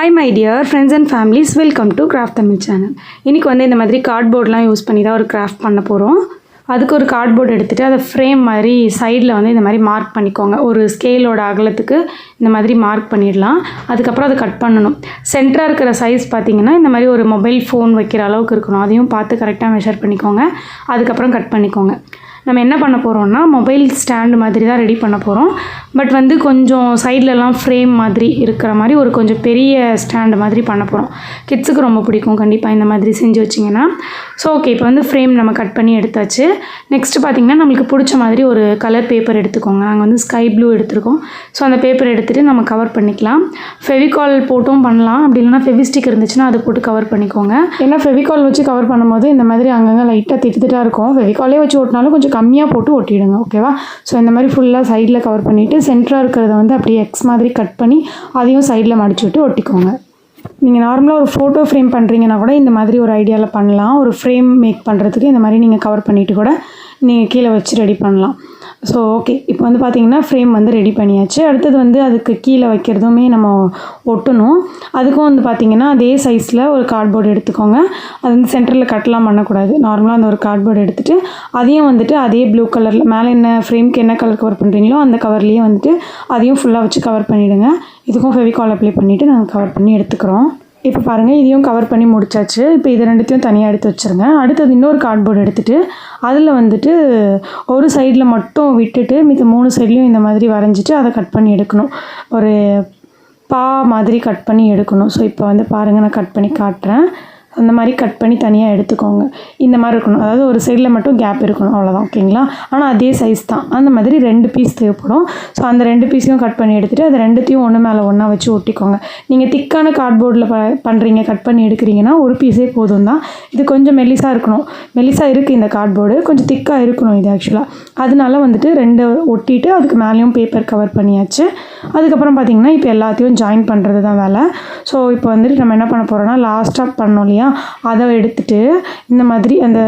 Hi my dear friends and families welcome to craft Tamil channel இன்றைக்கி வந்து இந்த மாதிரி கார்ட்போர்ட்லாம் யூஸ் பண்ணி தான் ஒரு கிராஃப்ட் பண்ண போகிறோம் அதுக்கு ஒரு கார்ட்போர்ட் எடுத்துகிட்டு அதை ஃப்ரேம் மாதிரி சைடில் வந்து இந்த மாதிரி மார்க் பண்ணிக்கோங்க. ஒரு ஸ்கேலோட அகலத்துக்கு இந்த மாதிரி மார்க் பண்ணிடலாம். அதுக்கப்புறம் அதை கட் பண்ணணும். சென்டராக இருக்கிற சைஸ் பார்த்தீங்கன்னா இந்த மாதிரி ஒரு மொபைல் ஃபோன் வைக்கிற அளவுக்கு இருக்கணும். அதையும் பார்த்து கரெக்டாக மெஷர் பண்ணிக்கோங்க. அதுக்கப்புறம் கட் பண்ணிக்கோங்க. நம்ம என்ன பண்ண போகிறோம்னா மொபைல் ஸ்டாண்டு மாதிரி தான் ரெடி பண்ண போகிறோம் பட் வந்து கொஞ்சம் சைட்லலாம் ஃப்ரேம் மாதிரி இருக்கிற மாதிரி ஒரு கொஞ்சம் பெரிய ஸ்டாண்டு மாதிரி பண்ண போகிறோம் கிட்ஸுக்கு ரொம்ப பிடிக்கும். கண்டிப்பாக இந்த மாதிரி செஞ்சு வச்சிங்கன்னா. ஸோ ஓகே இப்போ வந்து ஃப்ரேம் நம்ம கட் பண்ணி எடுத்தாச்சு. நெக்ஸ்ட்டு பார்த்திங்கன்னா நம்மளுக்கு பிடிச்ச மாதிரி ஒரு கலர் பேப்பர் எடுத்துக்கோங்க. நாங்கள் வந்து ஸ்கை ப்ளூ எடுத்துருக்கோம். ஸோ அந்த பேப்பர் எடுத்துகிட்டு நம்ம கவர் பண்ணிக்கலாம். ஃபெவிகால் போட்டும் பண்ணலாம். அப்படி இல்லைனா ஃபெவிஸ்டிக் இருந்துச்சுன்னா அதை போட்டு கவர் பண்ணிக்கோங்க. ஏன்னா ஃபெவிகால் வச்சு கவர் பண்ணும்போது இந்த மாதிரி அங்கங்கே லைட்டாக திட்டு திட்டாக இருக்கும். ஃபெவிகாலே வச்சு ஓட்டினாலும் கொஞ்சம் கம்மியாக போட்டு ஒட்டிடுங்க ஓகேவா ஸோ இந்த மாதிரி ஃபுல்லாக சைடில் கவர் பண்ணிவிட்டு சென்டராக இருக்கிறத வந்து அப்படியே எக்ஸ் மாதிரி கட் பண்ணி அதையும் சைடில் மடிச்சு விட்டு ஒட்டிக்கோங்க. நீங்கள் நார்மலாக ஒரு ஃபோட்டோ ஃப்ரேம் பண்ணுறீங்கன்னா கூட இந்த மாதிரி ஒரு ஐடியாவில் பண்ணலாம். ஒரு ஃப்ரேம் மேக் பண்ணுறதுக்கு இந்த மாதிரி நீங்கள் கவர் பண்ணிவிட்டு கூட நீங்கள் கீழே வச்சு ரெடி பண்ணலாம். ஸோ ஓகே இப்போ வந்து பார்த்தீங்கன்னா ஃப்ரேம் வந்து ரெடி பண்ணியாச்சு. அடுத்தது வந்து அதுக்கு கீழே வைக்கிறதுமே நம்ம ஒட்டணும். அதுக்கும் வந்து பார்த்திங்கன்னா அதே சைஸில் ஒரு கார்ட்போர்டு எடுத்துக்கோங்க. அது வந்து சென்டரில் கட்லாம் பண்ணக்கூடாது. நார்மலாக அந்த ஒரு கார்ட்போர்டு எடுத்துகிட்டு அதையும் வந்துட்டு அதே ப்ளூ கலரில் மேலே என்ன ஃப்ரேம்க்கு என்ன கலர் கவர் பண்ணுறீங்களோ அந்த கவர்லேயே வந்துட்டு அதையும் ஃபுல்லாக வச்சு கவர் பண்ணிவிடுங்க இதுக்கும் ஃபெவிகால் அப்ளை பண்ணிவிட்டு நாங்கள் கவர் பண்ணி எடுத்துக்கிறோம். இப்போ பாருங்கள் இதையும் கவர் பண்ணி முடிச்சாச்சு. இப்போ இது ரெண்டுத்தையும் தனியாக எடுத்து வச்சுருங்க. அடுத்தது இன்னொரு கார்ட்போர்டு எடுத்துகிட்டு அதில் வந்துட்டு ஒரு சைடில் மட்டும் விட்டுட்டு மித்த மூணு சைட்லேயும் இந்த மாதிரி வரைஞ்சிட்டு அதை கட் பண்ணி எடுக்கணும். ஒரு பா மாதிரி கட் பண்ணி எடுக்கணும். ஸோ இப்போ வந்து பாருங்கள் நான் கட் பண்ணி காட்டுறேன். அந்த மாதிரி கட் பண்ணி தனியாக எடுத்துக்கோங்க. இந்த மாதிரி இருக்கணும். அதாவது ஒரு சைடில் மட்டும் கேப் இருக்கணும். அவ்வளோதான் ஓகேங்களா? ஆனால் அதே சைஸ் தான். அந்த மாதிரி ரெண்டு பீஸ் தேவைப்படும். ஸோ அந்த ரெண்டு பீஸையும் கட் பண்ணி எடுத்துகிட்டு அது ரெண்டுத்தையும் ஒன்று மேலே ஒன்றா வச்சு ஒட்டிக்கோங்க. நீங்கள் திக்கான கார்ட்போர்டில் ப பண்ணுறீங்க கட் பண்ணி எடுக்கிறீங்கன்னா ஒரு பீஸே போதும் தான். இது கொஞ்சம் மெல்லிஸாக இருக்கணும். மெல்லிஸாக இருக்குது இந்த கார்ட்போர்டு கொஞ்சம் திக்காக இருக்கணும் இது ஆக்சுவலாக அதனால வந்துட்டு ரெண்டு ஒட்டிட்டு அதுக்கு மேலேயும் பேப்பர் கவர் பண்ணியாச்சு. அதுக்கப்புறம் பார்த்திங்கன்னா இப்போ எல்லாத்தையும் ஜாயின் பண்ணுறது தான் வேலை. ஸோ இப்போ வந்துட்டு நம்ம என்ன பண்ண போகிறோம்னா லாஸ்ட்டாக பண்ணோம் இல்லையா? அதை எடுத்துட்டு இந்த மாதிரி அந்த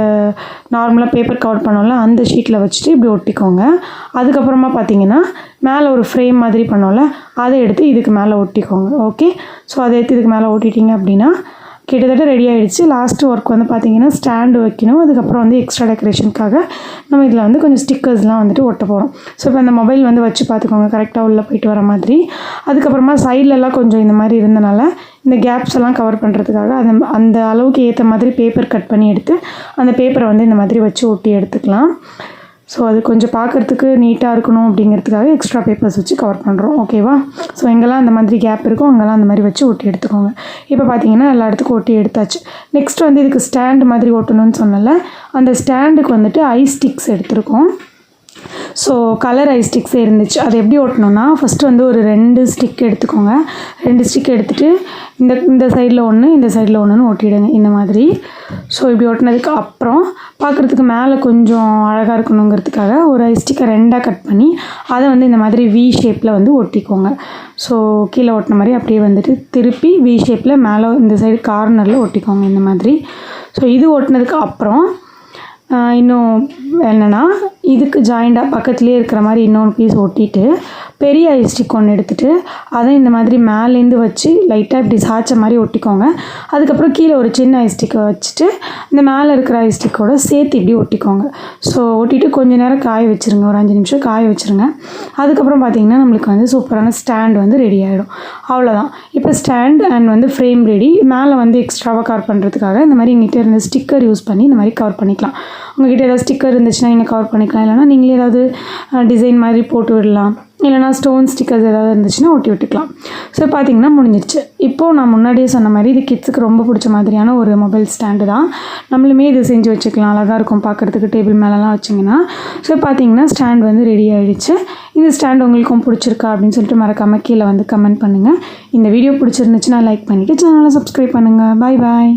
நார்மலாக பேப்பர் கவர் பண்ணோம்ல அந்த ஷீட்டில் வச்சுட்டு இப்படி ஒட்டிக்கோங்க. அதுக்கப்புறமா பார்த்தீங்கன்னா மேலே ஒரு ஃப்ரேம் மாதிரி பண்ணோம்ல அதை எடுத்து இதுக்கு மேலே ஒட்டிக்கோங்க ஓகே ஸோ அதை எடுத்து இதுக்கு மேலே ஒட்டிட்டீங்க அப்படின்னா கிட்டத்தட்ட ரெடி ஆகிடுச்சு லாஸ்ட்டு ஒர்க் வந்து பார்த்திங்கன்னா ஸ்டாண்டு வைக்கணும். அதுக்கப்புறம் வந்து எக்ஸ்ட்ரா டெக்கரேஷனுக்காக நம்ம இதில் வந்து கொஞ்சம் ஸ்டிக்கர்ஸ்லாம் வந்துட்டு ஒட்ட போகிறோம் ஸோ இப்போ அந்த மொபைல் வந்து வச்சு பார்த்துக்கோங்க கரெக்டாக உள்ளே போயிட்டு வர மாதிரி. அதுக்கப்புறமா சைட்லலாம் கொஞ்சம் இந்த மாதிரி இருந்தனால இந்த கேப்ஸ் எல்லாம் கவர் பண்ணுறதுக்காக அந்த அந்த அளவுக்கு ஏற்ற மாதிரி பேப்பர் கட் பண்ணி எடுத்து அந்த பேப்பரை வந்து இந்த மாதிரி வச்சு ஒட்டி எடுத்துக்கலாம். ஸோ அது கொஞ்சம் பார்க்குறதுக்கு நீட்டாக இருக்கணும் அப்படிங்கிறதுக்காக எக்ஸ்ட்ரா பேப்பர்ஸ் வச்சு கவர் பண்ணுறோம் ஓகேவா ஸோ எங்கெல்லாம் அந்த மாதிரி கேப் இருக்கோ அங்கெல்லாம் அந்த மாதிரி வச்சு ஒட்டி எடுத்துக்கோங்க. இப்போ பார்த்தீங்கன்னா எல்லா இடத்துக்கும் ஒட்டி எடுத்தாச்சு. நெக்ஸ்ட் வந்து இதுக்கு ஸ்டாண்ட் மாதிரி ஒட்டணும்னு சொன்னல அந்த ஸ்டாண்டுக்கு வந்துட்டு ஐ ஸ்டிக்ஸ் எடுத்திருக்கோம். ஸோ கலர் ஐ ஸ்டிக்ஸே இருந்துச்சு. அது எப்படி ஒட்டணும்னா ஃபஸ்ட்டு வந்து ஒரு ரெண்டு ஸ்டிக் எடுத்துக்கோங்க. ரெண்டு ஸ்டிக் எடுத்துகிட்டு இந்த இந்த சைடில் ஒன்று இந்த சைடில் ஒன்றுன்னு ஒட்டிடுங்க இந்த மாதிரி. ஸோ இப்படி ஒட்டினதுக்கு அப்புறம் பார்க்குறதுக்கு மேலே கொஞ்சம் அழகாக இருக்கணுங்கிறதுக்காக ஒரு ஐ ஸ்டிக்கை ரெண்டாக கட் பண்ணி அதை வந்து இந்த மாதிரி வி ஷேப்பில் வந்து ஒட்டிக்கோங்க. ஸோ கீழே ஒட்டின மாதிரி அப்படியே வந்துட்டு திருப்பி வி ஷேப்பில் மேலே இந்த சைடு கார்னரில் ஒட்டிக்கோங்க இந்த மாதிரி. ஸோ இது ஒட்டினதுக்கு அப்புறம் இன்னும் என்னென்னா இதுக்கு ஜாயிண்டாக பக்கத்துலேயே இருக்கிற மாதிரி இன்னொன்று பீஸ் ஒட்டிட்டு பெரிய ஐ ஸ்டிக் ஒன்று எடுத்துகிட்டு அதை இந்த மாதிரி மேலேருந்து வச்சு லைட்டாக இப்படி சாய்ச்ச மாதிரி ஒட்டிக்கோங்க. அதுக்கப்புறம் கீழே ஒரு சின்ன ஐ ஸ்டிக்கை வச்சுட்டு இந்த மேலே இருக்கிற ஐஸ்டிக்கோடு சேர்த்து இப்படி ஒட்டிக்கோங்க. ஸோ ஒட்டிட்டு கொஞ்சம் நேரம் காய வச்சுருங்க. ஒரு அஞ்சு நிமிஷம் காய வச்சுருங்க. அதுக்கப்புறம் பார்த்திங்கன்னா நம்மளுக்கு வந்து சூப்பரான ஸ்டாண்ட் வந்து ரெடி ஆகிடும் அவ்வளோதான் இப்போ ஸ்டாண்ட் அண்ட் வந்து ஃப்ரேம் ரெடி மேலே வந்து எக்ஸ்ட்ராவாக கவர் பண்ணுறதுக்காக இந்த மாதிரி எங்கிட்ட இருந்த ஸ்டிக்கர் யூஸ் பண்ணி இந்த மாதிரி கவர் பண்ணிக்கலாம். உங்கள்கிட்ட ஏதாவது ஸ்டிக்கர் இருந்துச்சுன்னா நீங்கள் கவர் பண்ணிக்கலாம். இல்லைனா நீங்களே ஏதாவது டிசைன் மாதிரி போட்டு விடலாம். இல்லைனா ஸ்டோன் ஸ்டிக்கர்ஸ் ஏதாவது இருந்துச்சுன்னா ஒட்டி விட்டுக்கலாம் ஸோ பார்த்தீங்கன்னா முடிஞ்சிருச்சு இப்போது நான் முன்னாடியே சொன்ன மாதிரி இது கிட்ஸுக்கு ரொம்ப பிடிச்ச மாதிரியான ஒரு மொபைல் ஸ்டாண்டு தான். நம்மளுமே இது செஞ்சு வச்சுக்கலாம். அழகாக இருக்கும் பார்க்குறதுக்கு டேபிள் மேலெலாம் வச்சிங்கன்னா. ஸோ பார்த்தீங்கன்னா ஸ்டாண்ட் வந்து ரெடி ஆகிடுச்சு இந்த ஸ்டாண்ட் உங்களுக்கும் பிடிச்சிருக்கா அப்படின்னு சொல்லிட்டு மறக்காமல் கீழே வந்து கமெண்ட் பண்ணுங்கள் இந்த வீடியோ பிடிச்சிருந்துச்சுன்னா லைக் பண்ணிவிட்டு சேனலை சப்ஸ்கிரைப் பண்ணுங்கள் பாய் பாய்